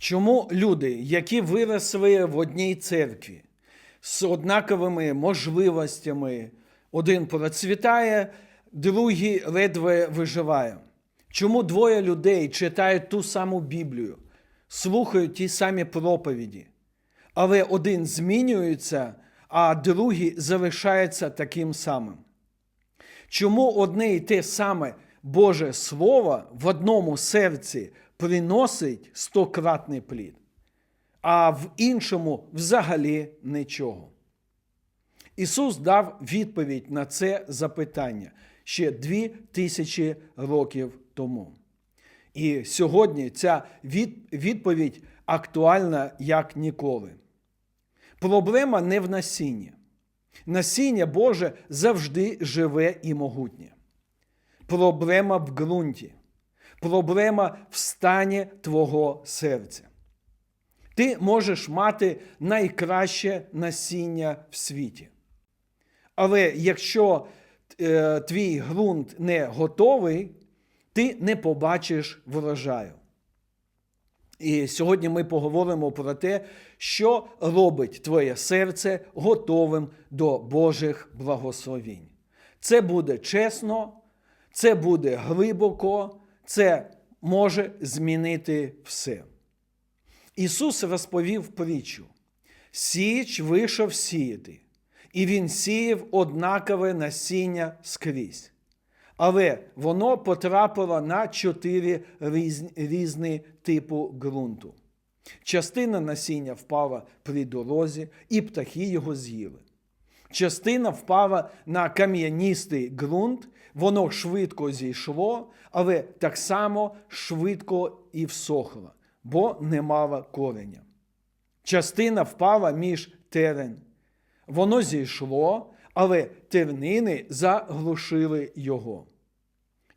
Чому люди, які виросли в одній церкві з однаковими можливостями, один процвітає, другий ледве виживає? Чому двоє людей читають ту саму Біблію, слухають ті самі проповіді, але один змінюється, а другий залишається таким самим? Чому одне і те саме Боже Слово в одному серці приносить стократний плід, а в іншому взагалі нічого? Ісус дав відповідь на це запитання ще дві тисячі років тому. І сьогодні ця відповідь актуальна як ніколи. Проблема не в насінні. Насіння Боже завжди живе і могутнє. Проблема в ґрунті. Проблема в стані твого серця. Ти можеш мати найкраще насіння в світі. Але якщо е, твій ґрунт не готовий, ти не побачиш врожаю. І сьогодні ми поговоримо про те, що робить твоє серце готовим до Божих благословінь. Це буде чесно, це буде глибоко, це може змінити все. Ісус розповів притчу: Січ вийшов сіяти, і він сіяв однакове насіння скрізь. Але воно потрапило на чотири різні, різні типу ґрунту. Частина насіння впала при дорозі, і птахи його з'їли. Частина впала на кам'яністий ґрунт, воно швидко зійшло, але так само швидко і всохло, бо не мало кореня. Частина впала між терен. Воно зійшло, але тернини заглушили його.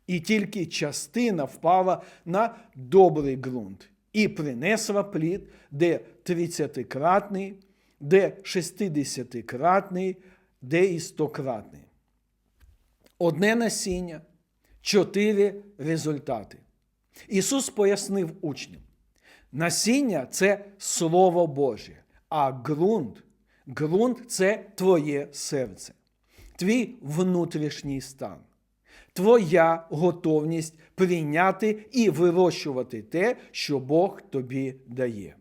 І тільки частина впала на добрий ґрунт і принесла плід, де 30-кратний, де 60-кратний, де і 100-кратний. Одне насіння, чотири результати. Ісус пояснив учням: насіння це Слово Боже, а ґрунт, ґрунт це твоє серце, твій внутрішній стан, твоя готовність прийняти і вирощувати те, що Бог тобі дає.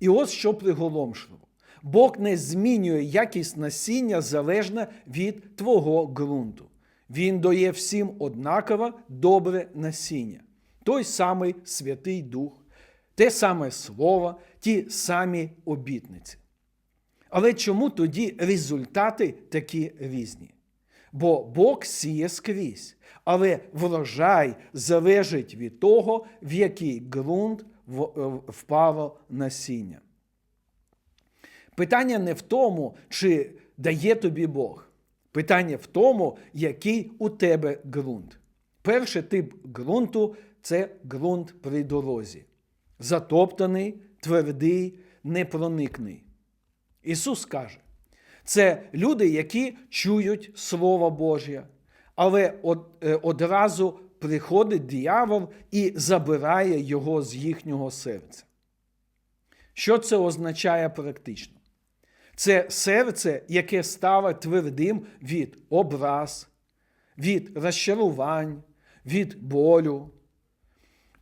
І ось що приголомшливо. Бог не змінює якість насіння залежно від твого ґрунту. Він дає всім однаково добре насіння, той самий Святий Дух, те саме Слово, ті самі обітниці. Але чому тоді результати такі різні? Бо Бог сіє скрізь, але врожай залежить від того, в який ґрунт е, впало насіння. Питання не в тому, чи дає тобі Бог. Питання в тому, який у тебе ґрунт. Перший тип ґрунту це ґрунт при дорозі. Затоптаний, твердий, непроникний. Ісус каже, це люди, які чують Слово Боже, але е, одразу приходить диявол і забирає його з їхнього серця. Що це означає практично? Це серце, яке стало твердим від образ, від розчарувань, від болю.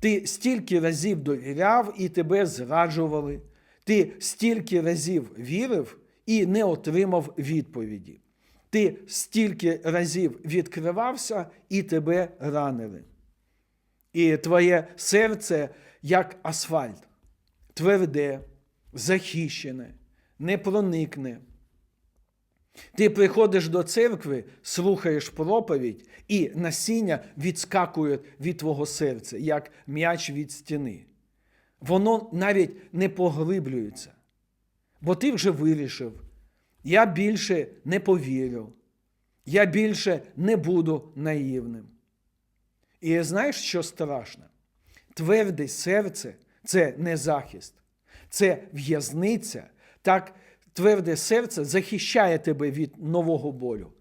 Ти стільки разів довіряв і тебе зраджували. Ти стільки разів вірив і не отримав відповіді. Ти стільки разів відкривався і тебе ранили. І твоє серце як асфальт, тверде, захищене, не проникне. Ти приходиш до церкви, слухаєш проповідь, і насіння відскакує від твого серця, як м'яч від стіни. Воно навіть не поглиблюється. Бо ти вже вирішив, я більше не повірю, я більше не буду наївним. І знаєш, що страшно? Тверде серце це не захист, це в'язниця. Так тверде серце захищає тебе від нового болю,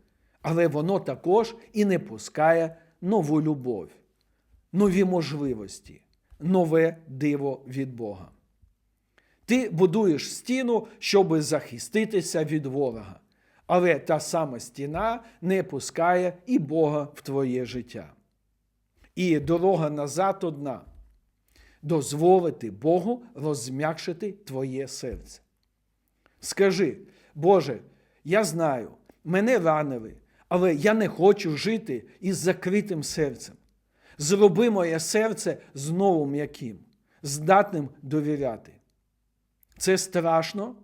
але воно також і не пускає нову любов, нові можливості, нове диво від Бога. Ти будуєш стіну, щоб захиститися від ворога. Але та сама стіна не пускає і Бога в твоє життя. І дорога назад одна дозволити Богу розм'якшити твоє серце. Скажи, Боже, я знаю, мене ранили, але я не хочу жити із закритим серцем. Зроби моє серце знову м'яким, здатним довіряти. Це страшно,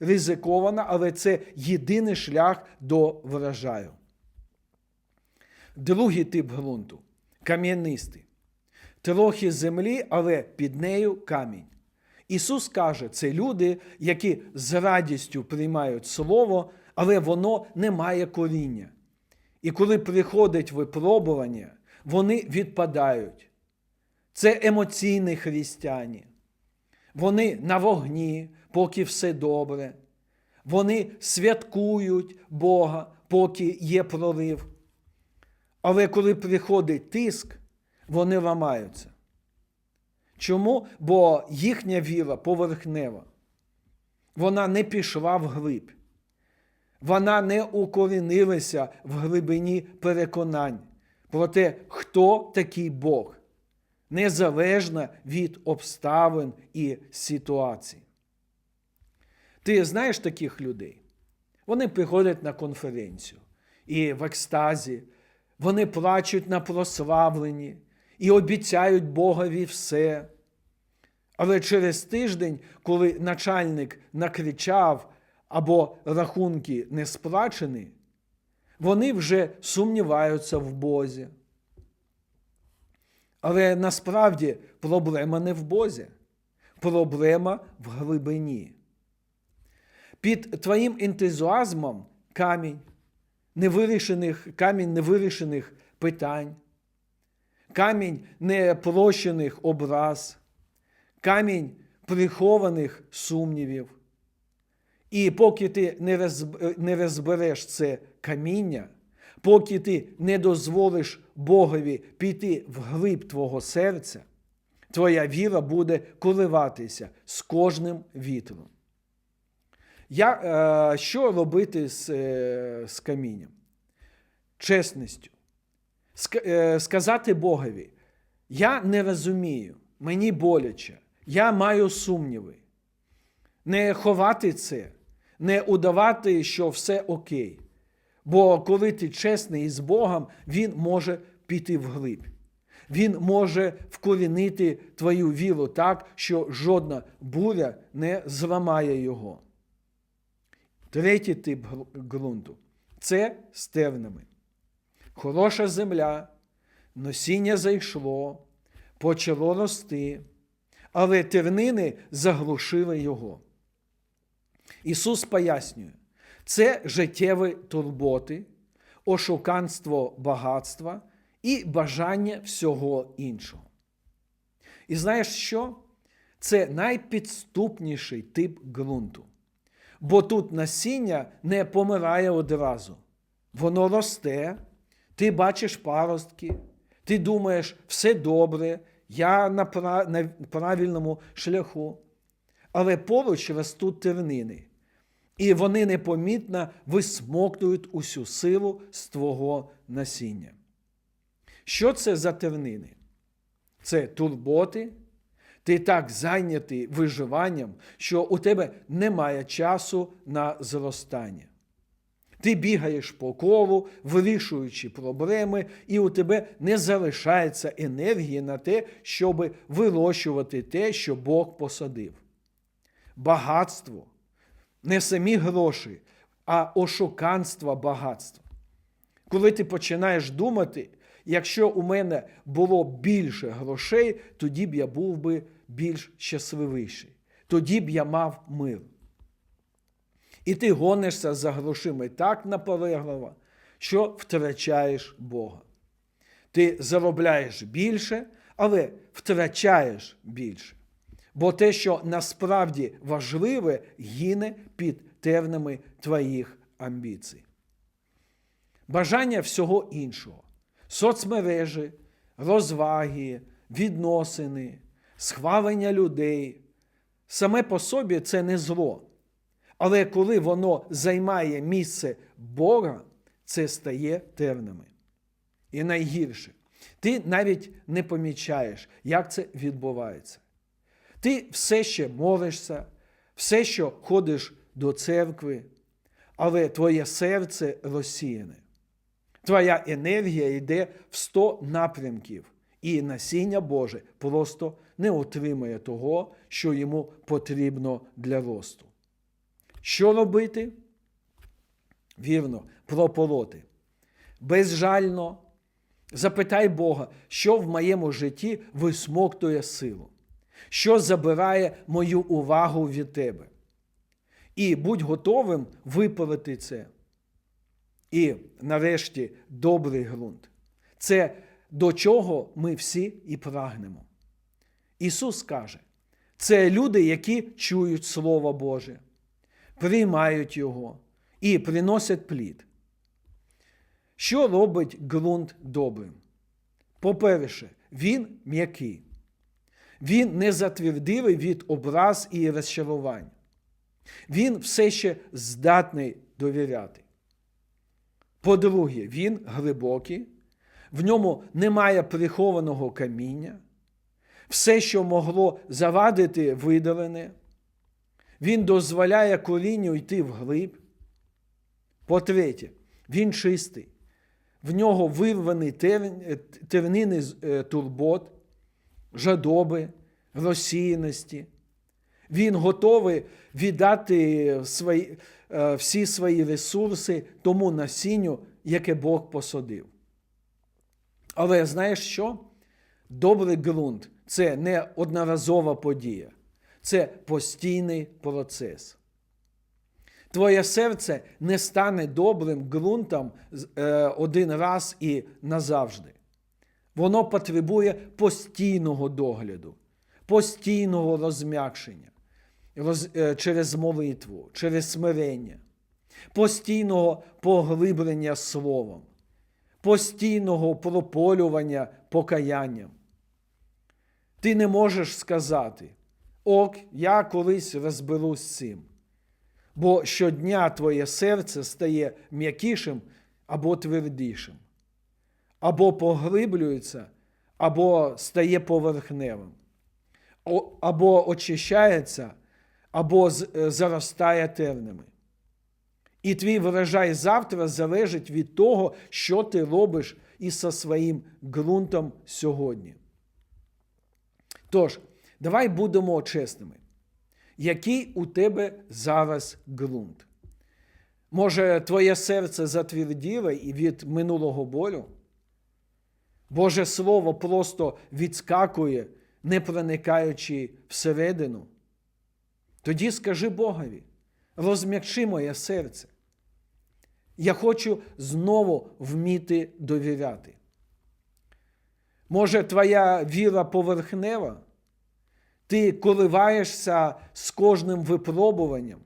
ризиковано, але це єдиний шлях до врожаю. Другий тип ґрунту кам'янистий. Трохи землі, але під нею камінь. Ісус каже, це люди, які з радістю приймають Слово, але воно не має коріння. І коли приходить випробування, вони відпадають. Це емоційні християні. Вони на вогні, поки все добре. Вони святкують Бога, поки є прорив. Але коли приходить тиск, вони ламаються. Чому? Бо їхня віра поверхнева. Вона не пішла вглиб. Вона не укорінилася в глибині переконань про те, хто такий Бог, незалежно від обставин і ситуацій. Ти знаєш таких людей? Вони приходять на конференцію і в екстазі, вони плачуть на прославленні і обіцяють Богові все. Але через тиждень, коли начальник накричав або рахунки не сплачені, вони вже сумніваються в Бозі. Але насправді проблема не в Бозі, проблема в глибині. Під твоїм ентузіазмом камінь невирішених, камінь невирішених питань, камінь непрощених образ, камінь прихованих сумнівів. І поки ти не розбереш це каміння, поки ти не дозволиш Богові піти в глиб твого серця, твоя віра буде коливатися з кожним вітром. Я, е, Що робити з, е, з камінням? Чесністю. Е, сказати Богові, я не розумію, мені боляче, я маю сумніви. Не ховати це, не удавати, що все окей. Бо коли ти чесний із Богом, Він може піти вглиб. Він може вкорінити твою віру так, що жодна буря не зламає його. Третій тип ґрунту це стернами. Хороша земля, носіння зайшло, почало рости, але тернини заглушили його. Ісус пояснює, це життєві турботи, ошуканство багатства і бажання всього іншого. І знаєш що? Це найпідступніший тип ґрунту. Бо тут насіння не помирає одразу. Воно росте, ти бачиш паростки, ти думаєш, все добре, я на правильному шляху. Але поруч ростуть тернини, і вони непомітно висмоктують усю силу з твого насіння. Що це за тернини? Це турботи, ти так зайнятий виживанням, що у тебе немає часу на зростання. Ти бігаєш по колу, вирішуючи проблеми, і у тебе не залишається енергії на те, щоб вирощувати те, що Бог посадив. Багатство не самі гроші, а ошуканство багатства. Коли ти починаєш думати, якщо у мене було більше грошей, тоді б я був би більш щасливіший. Тоді б я мав мир. І ти гонишся за грошима так наполегливо, що втрачаєш Бога. Ти заробляєш більше, але втрачаєш більше. Бо те, що насправді важливе, гине під тернами твоїх амбіцій. Бажання всього іншого соцмережі, розваги, відносини, схвалення людей, саме по собі це не зло. Але коли воно займає місце Бога, це стає тернами. І найгірше, ти навіть не помічаєш, як це відбувається. Ти все ще молишся, все ще ходиш до церкви, але твоє серце розсіяне. Твоя енергія йде в 100 напрямків, і насіння Боже просто не отримує того, що йому потрібно для росту. Що робити? Вірно, прополоти. Безжально запитай Бога, що в моєму житті висмоктує силу, що забирає мою увагу від тебе. І будь готовим випалити це. І нарешті добрий ґрунт. Це до чого ми всі і прагнемо. Ісус каже, це люди, які чують Слово Боже, приймають Його і приносять плід. Що робить ґрунт добрим? По-перше, він м'який. Він не затверділий від образ і розчарувань. Він все ще здатний довіряти. По-друге, він глибокий, в ньому немає прихованого каміння, все, що могло завадити, видалене. Він дозволяє корінню йти вглиб. По-третє, він чистий. В нього вирвані тернини е, турбот, жадоби, розсіяності. Він готовий віддати свої, е, всі свої ресурси тому насінню, яке Бог посадив. Але знаєш що? Добрий ґрунт це не одноразова подія, це постійний процес. Твоє серце не стане добрим ґрунтом е, один раз і назавжди. Воно потребує постійного догляду, постійного розм'якшення роз, е, через молитву, через смирення, постійного поглиблення словом, постійного прополювання покаянням. Ти не можеш сказати, ок, я колись розберусь з цим. Бо щодня твоє серце стає м'якішим або твердішим, або поглиблюється, або стає поверхневим, або очищається, або заростає тернами. І твій врожай завтра залежить від того, що ти робиш із своїм ґрунтом сьогодні. Тож, давай будемо чесними. Який у тебе зараз ґрунт? Може, твоє серце затверділе і від минулого болю? Боже Слово просто відскакує, не проникаючи всередину. Тоді скажи Богові, розм'якши моє серце. Я хочу знову вміти довіряти. Може, твоя віра поверхнева? Ти коливаєшся з кожним випробуванням.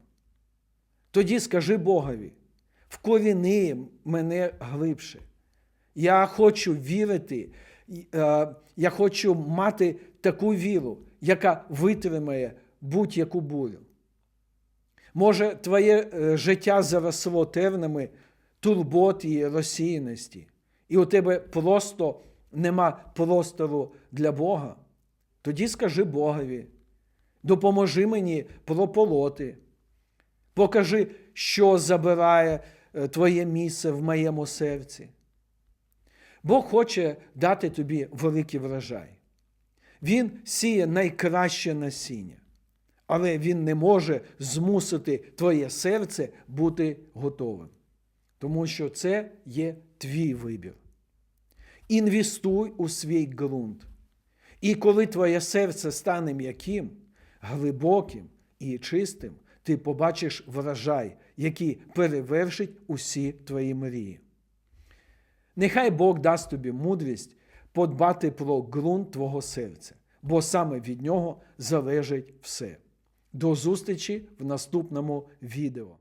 Тоді скажи Богові, вкоріни мене глибше. Я хочу вірити, е, я хочу мати таку віру, яка витримає будь-яку бурю. Може, твоє е, життя заросло тернами турбот і розсіяності, і у тебе просто нема простору для Бога. Тоді скажи Богові, допоможи мені прополоти, покажи, що забирає е, твоє місце в моєму серці. Бог хоче дати тобі великий врожай. Він сіє найкраще насіння але він не може змусити твоє серце бути готовим. Тому що це є твій вибір. Інвестуй у свій ґрунт. І коли твоє серце стане м'яким, глибоким і чистим, ти побачиш врожай, який перевершить усі твої мрії. Нехай Бог дасть тобі мудрість подбати про ґрунт твого серця, бо саме від нього залежить все. До зустрічі в наступному відео.